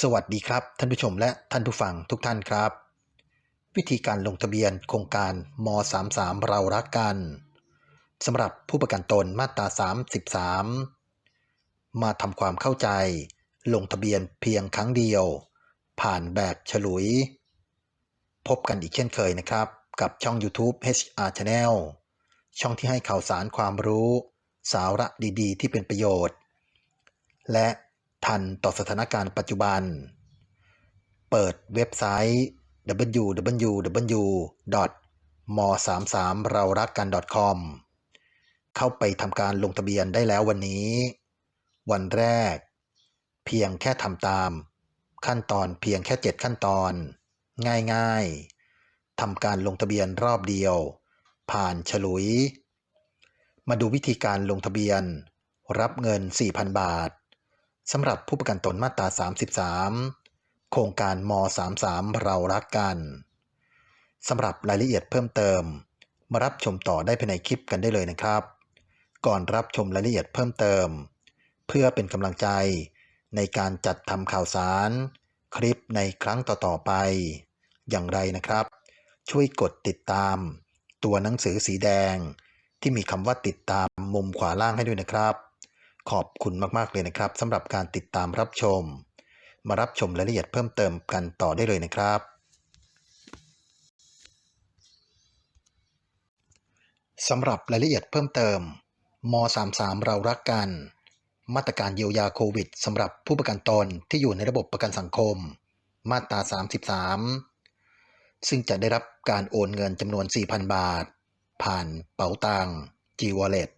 สวัสดีครับ ท่านผู้ชมและท่านผู้ฟังทุกท่านครับ วิธีการลงทะเบียนโครงการม 33 เรารักกันสำหรับผู้ประกันตนมาตรา 33 มาทำความเข้าใจ ลงทะเบียนเพียงครั้งเดียว ผ่านแบบฉลุย พบกันอีกเช่นเคยนะครับ กับช่อง YouTube HR Channel ช่องที่ให้ข่าวสารความรู้ สาระดีๆ ที่เป็นประโยชน์ และ ทันต่อสถานการณ์ปัจจุบัน เปิดเว็บไซต์ www.m 3 3เรารักกัน .com เข้าไปทำการลงทะเบียนได้แล้ววันนี้ วันแรก เพียงแค่ทำตาม ขั้นตอนเพียงแค่ 7 ขั้นตอน ง่ายๆทำการลงทะเบียนรอบเดียว ผ่านฉลุย มาดูวิธีการลงทะเบียน รับเงิน 4,000 บาท สำหรับผู้ประกันตนมาตรา 33 โครงการม 33 เรารักกัน สำหรับรายละเอียดเพิ่มเติม มารับชมต่อได้ภายในคลิปกันได้เลยนะครับ ก่อนรับชมรายละเอียดเพิ่มเติม เพื่อเป็นกำลังใจในการจัดทำข่าวสาร คลิปในครั้งต่อๆไป อย่างไรนะครับ ช่วยกดติดตาม ตัวหนังสือสีแดงที่มีคำว่าติดตามมุมขวาล่างให้ด้วยนะครับ ขอบคุณมาก ๆ เลยนะครับสำหรับการติดตามรับชม มารับชมรายละเอียดเพิ่มเติมกันต่อได้เลยนะครับสำหรับรายละเอียดเพิ่มเติมม 33 เรารักกัน มาตรการเยียวยาโควิดสำหรับผู้ประกันตนที่อยู่ในระบบประกันสังคม มาตรา 33 ซึ่งจะได้รับการโอนเงินจำนวน 4,000 บาท ผ่านเป๋าตัง G-Wallet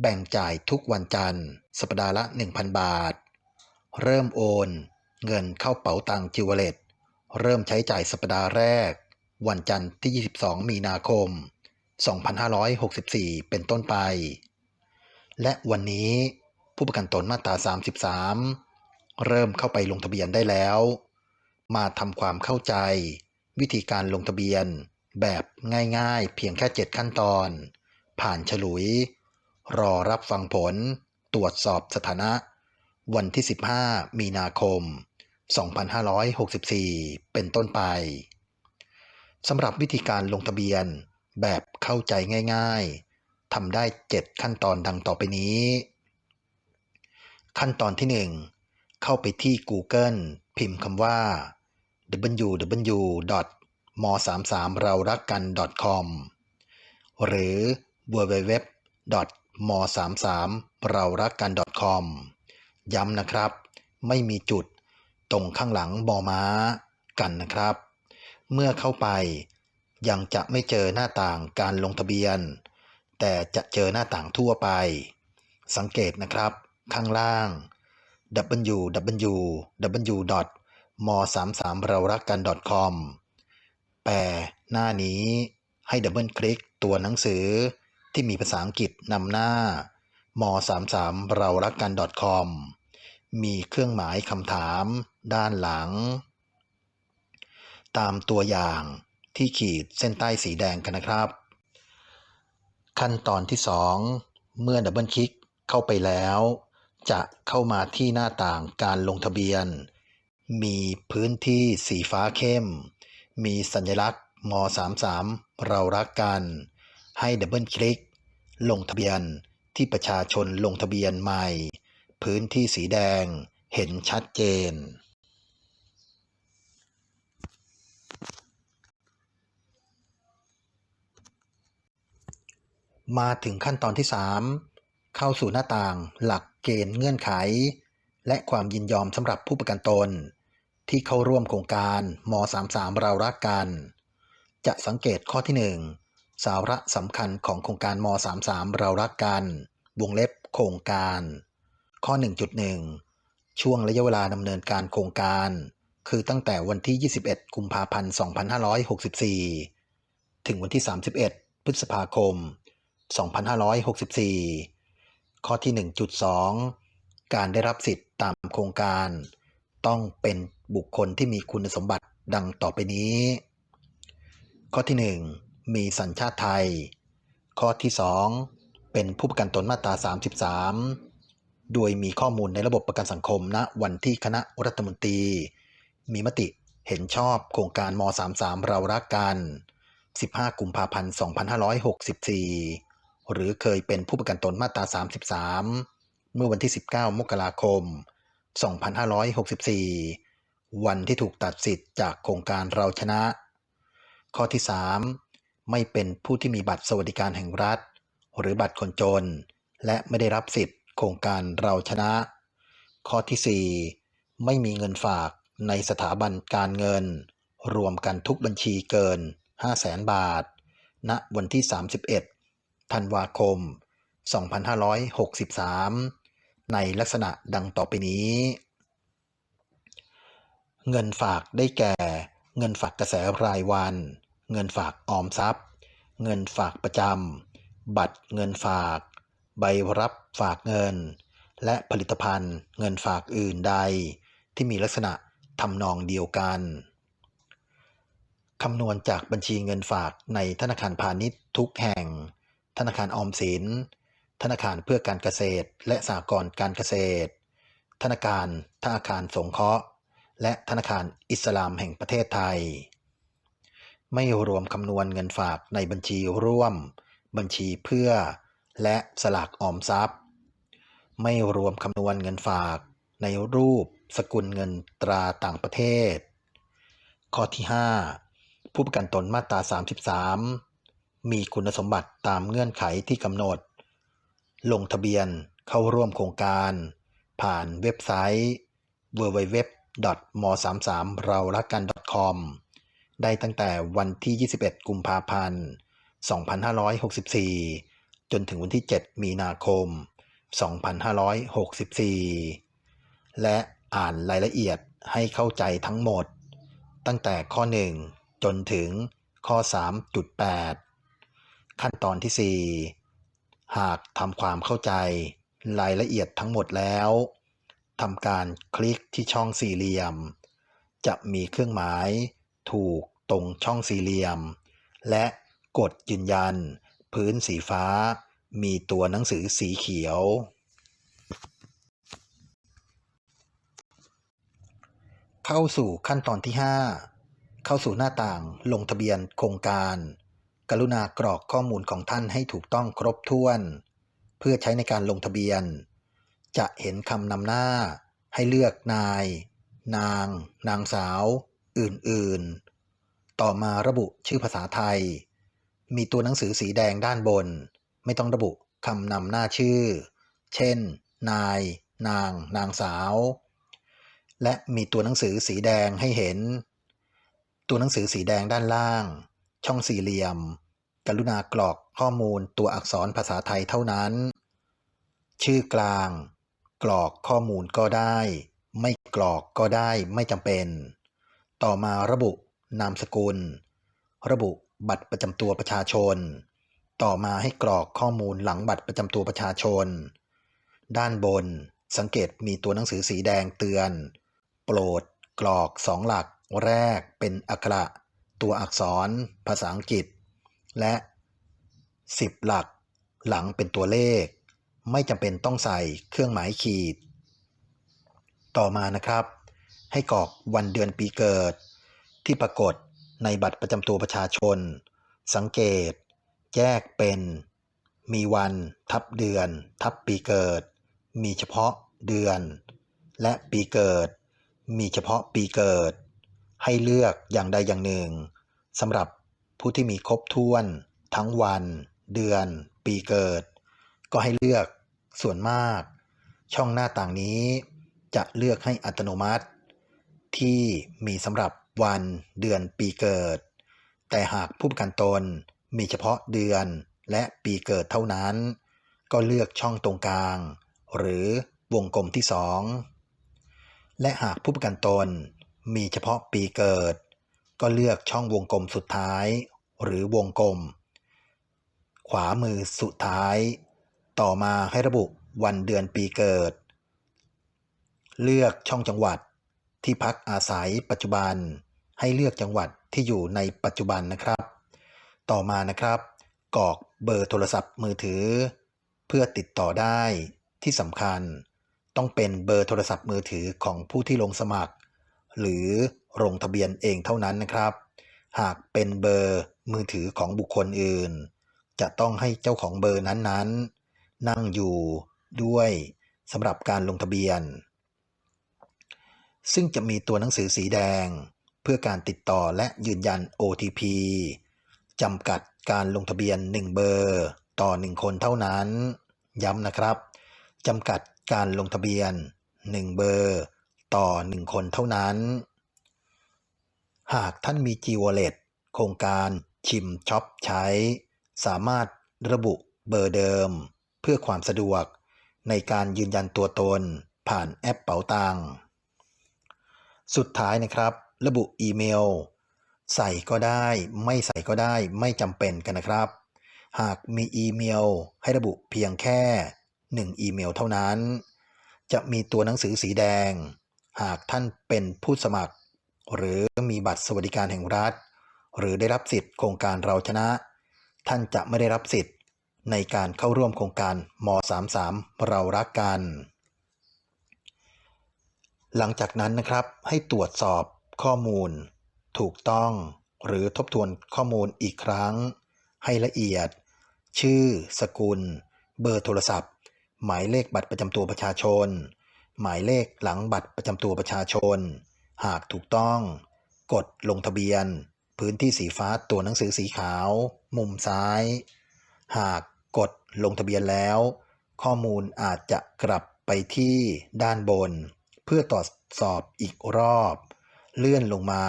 แบ่งจ่ายทุกวันจันทร์ สัปดาห์ละ 1,000 บาท เริ่มโอน เงินเข้าเป๋าตังจิวเวลตเริ่มใช้จ่ายสัปดาห์แรก วันจันทร์ที่ 22 มีนาคม 2564 เป็นต้นไป และวันนี้ผู้ประกันตนมาตรา 33 เริ่มเข้าไปลงทะเบียนได้แล้ว มาทำความเข้าใจ วิธีการลงทะเบียนแบบง่ายๆ เพียงแค่ 7 ขั้นตอน ผ่านฉลุย รอรับฟังผล ตรวจสอบสถานะ วันที่ 15 มีนาคม 2564 เป็นต้นไปสำหรับวิธีการลงทะเบียนแบบเข้าใจง่าย ๆทำได้ 7 ขั้นตอนดังต่อไปนี้ ขั้นตอนที่ 1 เข้าไปที่ Google พิมพ์คำว่า www.mo33 เรารักกัน .com หรือ www m 3 3เรารักกัน .com ย้ำนะครับ ไม่มีจุดตรงข้างหลังบอม้ากันนะครับ เมื่อเข้าไปยังจะไม่เจอหน้าต่างการลงทะเบียน แต่จะเจอหน้าต่างทั่วไป สังเกตนะครับ ข้างล่าง www m 3 3เรารักกัน .com แปลหน้านี้ให้ดับเบิลคลิกตัวหนังสือ ที่มีภาษาอังกฤษนำหน้าม33เรารักกัน .com มีเครื่องหมายคำถามด้านหลัง ตามตัวอย่างที่ขีดเส้นใต้สีแดงกันนะครับ ขั้นตอนที่ 2 เมื่อดับเบิลคลิกเข้าไปแล้ว จะเข้ามาที่หน้าต่างการลงทะเบียน มีพื้นที่สีฟ้าเข้ม มีสัญลักษณ์ม33เรารักกัน ให้ดับเบิลคลิก ลงทะเบียนที่ประชาชนลงทะเบียนใหม่ พื้นที่สีแดงเห็นชัดเจน มาถึงขั้นตอนที่ 3 เข้าสู่หน้าต่างหลักเกณฑ์เงื่อนไข และความยินยอมสำหรับผู้ประกันตน ที่เข้าร่วมโครงการม 33 เรารักกัน จะสังเกตข้อที่ 1 สาระสำคัญของโครงการม 33 เรารักกัน วงเล็บโครงการ ข้อ 1.1 ช่วงระยะเวลาดำเนินการโครงการ คือตั้งแต่วันที่ 21 กุมภาพันธ์ 2564 ถึงวันที่ 31 พฤษภาคม 2564 ข้อที่ 1.2 การได้รับสิทธิ์ตามโครงการ ต้องเป็นบุคคลที่มีคุณสมบัติดังต่อไปนี้ ข้อที่ 1 มีสัญชาติไทย ข้อที่ 2 เป็นผู้ประกันตนมาตรา 33 โดยมีข้อมูลในระบบประกันสังคมณวันที่คณะรัฐมนตรี มีมติเห็นชอบโครงการม 33 เรารักกัน 15 กุมภาพันธ์ 2564 หรือเคยเป็นผู้ประกันตนมาตรา 33 เมื่อวันที่ 19 มกราคม 2564 วันที่ถูกตัดสิทธิ์จากโครงการเราชนะ ข้อที่ 3 ไม่เป็นผู้ที่มีบัตรสวัสดิการแห่งรัฐ หรือบัตรคนจน และไม่ได้รับสิทธิ์โครงการเราชนะ ข้อที่ 4 ไม่มีเงินฝากในสถาบันการเงิน รวมกันทุกบัญชีเกิน 500,000บาท ณวันที่ 31 ธันวาคม 2563 ในลักษณะดังต่อไปนี้ เงินฝากได้แก่ เงินฝากกระแสรายวัน เงินฝากออมทรัพย์ เงินฝากประจำ บัตรเงินฝาก ใบรับฝากเงิน และผลิตภัณฑ์เงินฝากอื่นใด ที่มีลักษณะทำนองเดียวกันคำนวณจากบัญชีเงินฝากในธนาคารพาณิชย์ทุกแห่ง ธนาคารออมสิน ธนาคารเพื่อการเกษตร และสหกรณ์การเกษตร ธนาคารธนาคารสงเคราะห์ และธนาคารอิสลามแห่งประเทศไทย ไม่รวมคำนวณเงินฝากในบัญชีร่วม บัญชีเพื่อ และสลากออมทรัพย์ ไม่รวมคำนวณเงินฝากในรูปสกุลเงินตราต่างประเทศ ข้อที่ 5 ผู้ประกันตนมาตรา 33 มีคุณสมบัติตามเงื่อนไขที่กำหนด ลงทะเบียนเข้าร่วมโครงการ ผ่านเว็บไซต์ www m 3 3 เรารักกัน .com ได้ตั้งแต่วันที่ 21 กุมภาพันธ์ 2564 จนถึงวันที่ 7 มีนาคม 2564 และอ่านรายละเอียดให้เข้าใจทั้งหมด ตั้งแต่ข้อ 1 จนถึงข้อ 3.8 ขั้นตอนที่ 4 หากทำความเข้าใจรายละเอียดทั้งหมดแล้วทำการคลิกที่ช่องสี่เหลี่ยม จะมีเครื่องหมายถูก ตรงช่องสี่เหลี่ยม และกดยืนยัน พื้นสีฟ้า มีตัวหนังสือสีเขียว เข้าสู่ขั้นตอนที่ 5 เข้าสู่หน้าต่างลงทะเบียนโครงการ กรุณากรอกข้อมูลของท่านให้ถูกต้องครบถ้วน เพื่อใช้ในการลงทะเบียน จะเห็นคำนำหน้าให้เลือกนาย นาง นางสาว อื่น ๆ ต่อมาระบุชื่อภาษาไทย มีตัวหนังสือสีแดงด้านบน ไม่ต้องระบุคำนำหน้าชื่อ เช่น นาย นาง นางสาว และมีตัวหนังสือสีแดงให้เห็น ตัวหนังสือสีแดงด้านล่าง ช่องสี่เหลี่ยม กรุณากรอกข้อมูลตัวอักษรภาษาไทยเท่านั้น ชื่อกลาง กรอกข้อมูลก็ได้ ไม่กรอกก็ได้ไม่จำเป็น ต่อมาระบุ นามสกุล ระบุบัตรประจำตัวประชาชน ต่อมาให้กรอกข้อมูลหลังบัตรประจำตัวประชาชน ด้านบน สังเกตมีตัวหนังสือสีแดงเตือน โปรดกรอกสองหลักแรกเป็นอักระตัวอักษร ภาษาอังกฤษ และ 10 หลัก หลังเป็นตัวเลข ไม่จำเป็นต้องใส่เครื่องหมายขีด ต่อมานะครับ ให้กรอกวันเดือนปีเกิด ที่ปรากฏในบัตรประจำตัวประชาชน สังเกต แยกเป็น มีวัน ทับเดือน ทับปีเกิด มีเฉพาะเดือน และปีเกิด มีเฉพาะปีเกิด ให้เลือกอย่างใดอย่างหนึ่งสำหรับผู้ที่มีครบถ้วน ทั้งวัน เดือน ปีเกิด ก็ให้เลือกส่วนมาก ช่องหน้าต่างนี้จะเลือกให้อัตโนมัติ ที่มีสำหรับ วันเดือนปีเกิด แต่หากผู้ประกันตนมีเฉพาะเดือนและปีเกิดเท่านั้น ก็เลือกช่องตรงกลาง หรือวงกลมที่สองและหากผู้ประกันตนมีเฉพาะปีเกิด ก็เลือกช่องวงกลมสุดท้าย หรือวงกลม ขวามือสุดท้าย ต่อมาให้ระบุวันเดือนปีเกิด เลือกช่องจังหวัดที่พักอาศัยปัจจุบัน ให้เลือกจังหวัดที่อยู่ในปัจจุบันนะครับ ต่อมานะครับ กรอกเบอร์โทรศัพท์มือถือ เพื่อติดต่อได้ที่สำคัญ ต้องเป็นเบอร์โทรศัพท์มือถือของผู้ที่ลงสมัคร หรือลงทะเบียนเองเท่านั้นนะครับ หากเป็นเบอร์มือถือของบุคคลอื่น จะต้องให้เจ้าของเบอร์นั้นๆ นั่งอยู่ด้วยสำหรับการลงทะเบียน ซึ่งจะมีตัวหนังสือสีแดง เพื่อการติดต่อและยืนยัน OTP จำกัดการลงทะเบียน 1 เบอร์ ต่อ 1 คนเท่านั้น ย้ำนะครับจำกัดการลงทะเบียน 1 เบอร์ ต่อ 1 คนเท่านั้น หากท่านมี G Wallet โครงการชิมช็อปใช้ สามารถระบุเบอร์เดิม เพื่อความสะดวก ในการยืนยันตัวตนผ่านแอปเป๋าตังค์สุดท้ายนะครับ ระบุอีเมล ใส่ก็ได้ ไม่ใส่ก็ได้ไม่จำเป็นกันนะครับ หากมีอีเมลให้ระบุเพียงแค่ 1 อีเมลเท่านั้น จะมีตัวหนังสือสีแดง หากท่านเป็นผู้สมัคร หรือมีบัตรสวัสดิการแห่งรัฐ หรือได้รับสิทธิ์โครงการเราชนะ ท่านจะไม่ได้รับสิทธิ์ในการเข้าร่วมโครงการม 33 เรารักกัน หลังจากนั้นนะครับให้ตรวจสอบ ข้อมูล ถูกต้องหรือทบทวนข้อมูลอีกครั้ง ให้ละเอียด ชื่อ สกุล เบอร์โทรศัพท์ หมายเลขบัตรประจำตัวประชาชน หมายเลขหลังบัตรประจำตัวประชาชน หากถูกต้อง กดลงทะเบียน พื้นที่สีฟ้าตัวหนังสือสีขาว มุมซ้าย หากกดลงทะเบียนแล้ว ข้อมูลอาจจะกลับไปที่ด้านบน เพื่อตรวจสอบอีกรอบ เลื่อนลงมา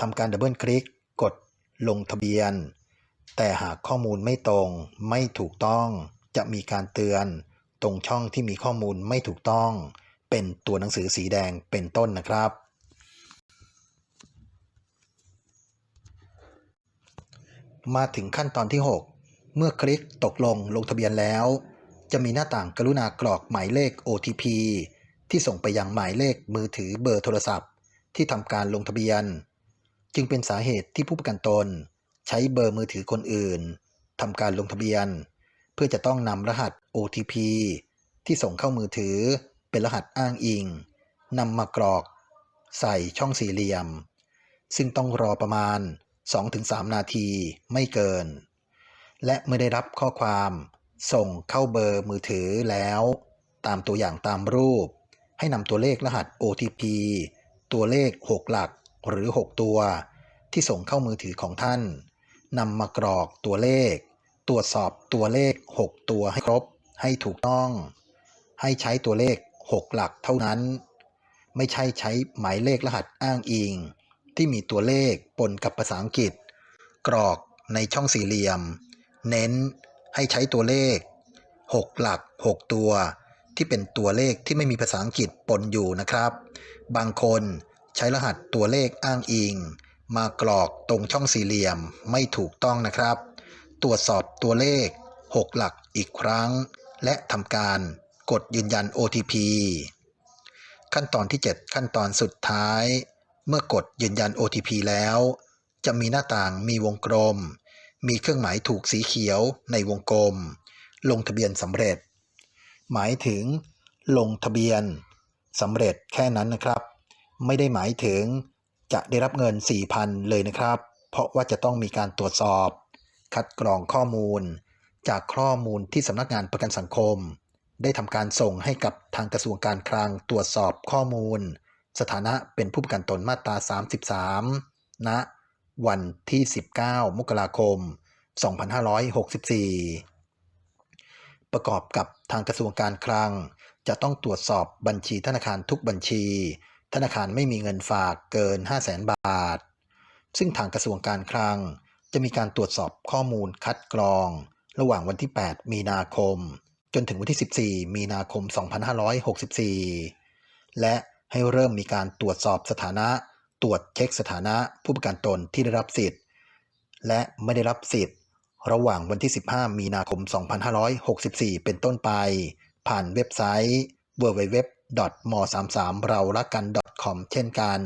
ทำการดับเบิลคลิกกดลงทะเบียน แต่หากข้อมูลไม่ตรงไม่ถูกต้อง จะมีการเตือน ตรงช่องที่มีข้อมูลไม่ถูกต้อง เป็นตัวหนังสือสีแดงเป็นต้นนะครับ มาถึงขั้นตอนที่ 6 เมื่อคลิกตกลงลงทะเบียนแล้ว จะมีหน้าต่างกรุณากรอกหมายเลข OTP ที่ส่งไปยังหมายเลขมือถือเบอร์โทรศัพท์ ที่ทำการลงทะเบียน จึงเป็นสาเหตุที่ผู้ประกันตน ใช้เบอร์มือถือคนอื่นทำการลงทะเบียน เพื่อจะต้องนำรหัส OTP ที่ส่งเข้ามือถือเป็นรหัสอ้างอิงนำมากรอก ใส่ช่องสี่เหลี่ยม ซึ่งต้องรอประมาณ 2-3 นาทีไม่เกิน และเมื่อได้รับข้อความ ส่งเข้าเบอร์มือถือแล้ว ตามตัวอย่างตามรูป ให้นำตัวเลขรหัส OTP ตัวเลข 6 หลักหรือ 6 ตัว ที่ส่งเข้ามือถือของท่านนำมากรอกตัวเลข ตรวจสอบตัวเลข 6 ตัวให้ครบ ให้ถูกต้อง ให้ใช้ตัวเลข 6 หลักเท่านั้น ไม่ใช่ใช้หมายเลขรหัสอ้างอิง ที่มีตัวเลขปนกับภาษาอังกฤษ กรอกในช่องสี่เหลี่ยม เน้นให้ใช้ตัวเลข 6 หลัก 6 ตัว ที่เป็นตัวเลขที่ไม่มีภาษาอังกฤษปนอยู่นะครับ บางคนใช้รหัสตัวเลขอ้างอิง มากรอกตรงช่องสี่เหลี่ยมไม่ถูกต้องนะครับ ตรวจสอบตัวเลข 6 หลักอีกครั้ง และทำการกดยืนยัน OTP ขั้นตอนที่ 7 ขั้นตอนสุดท้าย เมื่อกดยืนยัน OTP แล้ว จะมีหน้าต่างมีวงกลม มีเครื่องหมายถูกสีเขียวในวงกลม ลงทะเบียนสำเร็จ หมายถึง ลงทะเบียนสำเร็จแค่นั้นนะครับ ไม่ได้หมายถึงจะได้รับเงิน 4,000 เลยนะครับ เพราะว่าจะต้องมีการตรวจสอบ คัดกรองข้อมูล จากข้อมูลที่สำนักงานประกันสังคม ได้ทำการส่งให้กับทางกระทรวงการคลังตรวจสอบข้อมูล สถานะเป็นผู้ประกันตนมาตรา 33ณวันที่ 19 มกราคม 2564 ประกอบกับทางกระทรวงการคลัง จะต้องตรวจสอบบัญชีธนาคารทุกบัญชี ธนาคารไม่มีเงินฝากเกิน 500,000บาท ซึ่งทางกระทรวงการคลัง จะมีการตรวจสอบข้อมูลคัดกรอง ระหว่างวันที่ 8 มีนาคม จนถึงวันที่ 14 มีนาคม 2564 และให้เริ่มมีการตรวจสอบสถานะ ตรวจเช็คสถานะผู้ประกันตนที่ได้รับสิทธิ์ และไม่ได้รับสิทธิ์ ระหว่างวันที่ 15 มีนาคม 2564 เป็นต้นไป ผ่านเว็บไซต์ www.m33 เรารักกัน .com เช่นกัน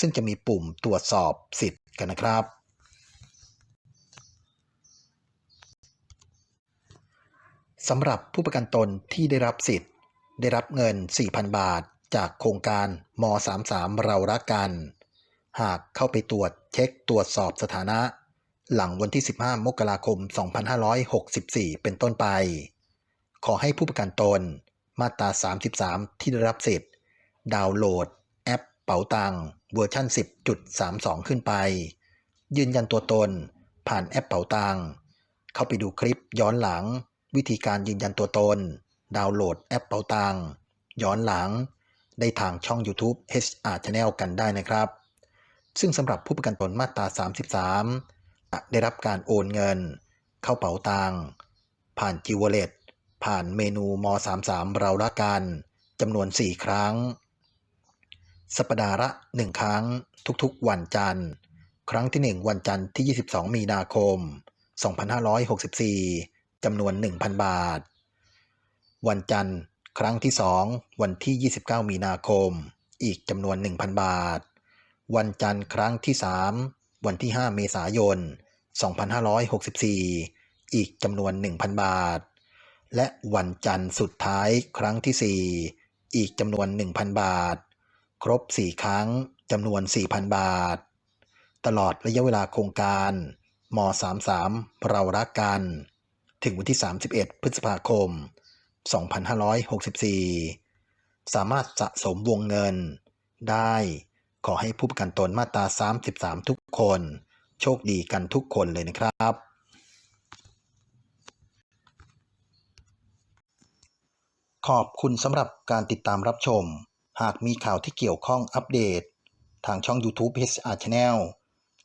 ซึ่งจะมีปุ่มตรวจสอบสิทธิ์กันนะครับ สำหรับผู้ประกันตนที่ได้รับสิทธิ์ ได้รับเงิน 4,000 บาท จากโครงการม33เรารักกัน หากเข้าไปตรวจเช็คตรวจสอบสถานะ หลังวันที่ 15 มกราคม 2564 เป็นต้นไป ขอให้ผู้ประกันตน มาตรา 33 ที่ได้รับสิทธิ์ ดาวน์โหลด แอปเป๋าตังเวอร์ชัน10.32 ขึ้นไป ยืนยันตัวตน ผ่านแอปเป๋าตังเข้าไปดูคลิปย้อนหลัง วิธีการยืนยันตัวตน ดาวน์โหลดแอปเป๋าตังย้อนหลัง ได้ทางช่อง YouTube HR Channel กันได้นะครับ ซึ่งสำหรับผู้ประกันตนมาตรา 33 ได้รับการโอนเงิน เข้าเป๋าตังผ่านจิวเวลตผ่านเมนูม 33 เราละกันจำนวน 4 ครั้ง สัปดาห์ละ 1 ครั้งทุกๆ วันจันทร์ ครั้งที่ 1 วันจันทร์ที่ 22 มีนาคม 2564จำนวน 1,000 บาท วันจันทร์ครั้งที่ 2 วันที่ 29 มีนาคม อีกจำนวน 1,000 บาท วันจันทร์ครั้งที่ 3 วันที่ 5 เมษายน 2564 อีกจำนวน 1,000 บาท และวันจันทร์สุดท้ายครั้งที่ 4 อีกจำนวน 1,000 บาท ครบ 4 ครั้งจำนวน 4,000 บาท ตลอดระยะเวลาโครงการม33 เรารักกัน ถึงวันที่ 31 พฤษภาคม 2564 สามารถสะสมวงเงินได้ ขอให้ผู้ประกันตนมาตรา 33 ทุกคน โชคดีกันทุกคนเลยนะครับขอบคุณสำหรับการติดตามรับชม หากมีข่าวที่เกี่ยวข้องอัปเดต ทางช่อง YouTube HR Channel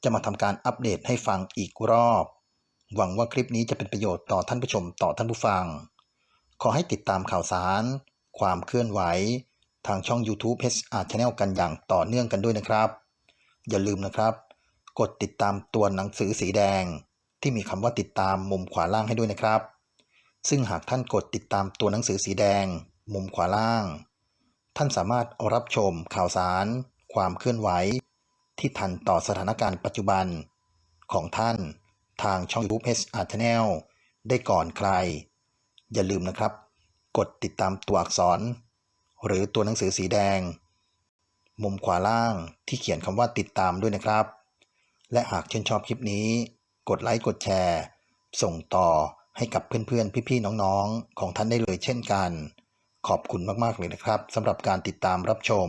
จะมาทำการอัปเดตให้ฟังอีกรอบ หวังว่าคลิปนี้จะเป็นประโยชน์ต่อท่านผู้ชมต่อท่านผู้ฟัง ขอให้ติดตามข่าวสาร ความเคลื่อนไหว ทางช่อง YouTube HR Channel กันอย่างต่อเนื่องกันด้วยนะครับ อย่าลืมนะครับ กดติดตามตัวหนังสือสีแดง ที่มีคำว่าติดตามมุมขวาล่างให้ด้วยนะครับ ซึ่งหากท่านกดติดตามตัวหนังสือสีแดง มุมขวาล่าง ท่านสามารถรับชมข่าวสาร ความเคลื่อนไหว ที่ทันต่อสถานการณ์ปัจจุบัน ของท่านทางช่อง YouTube HR Channel ได้ก่อนใคร อย่าลืมนะครับ กดติดตามตัวอักษร หรือตัวหนังสือสีแดง มุมขวาล่างที่เขียนคำว่าติดตามด้วยนะครับ และหากชื่นชอบคลิปนี้ กดไลค์กดแชร์ ส่งต่อให้กับเพื่อนๆ พี่ๆ น้องๆ ของท่านได้เลยเช่นกัน ขอบคุณมากๆเลยนะครับสำหรับการติดตามรับชม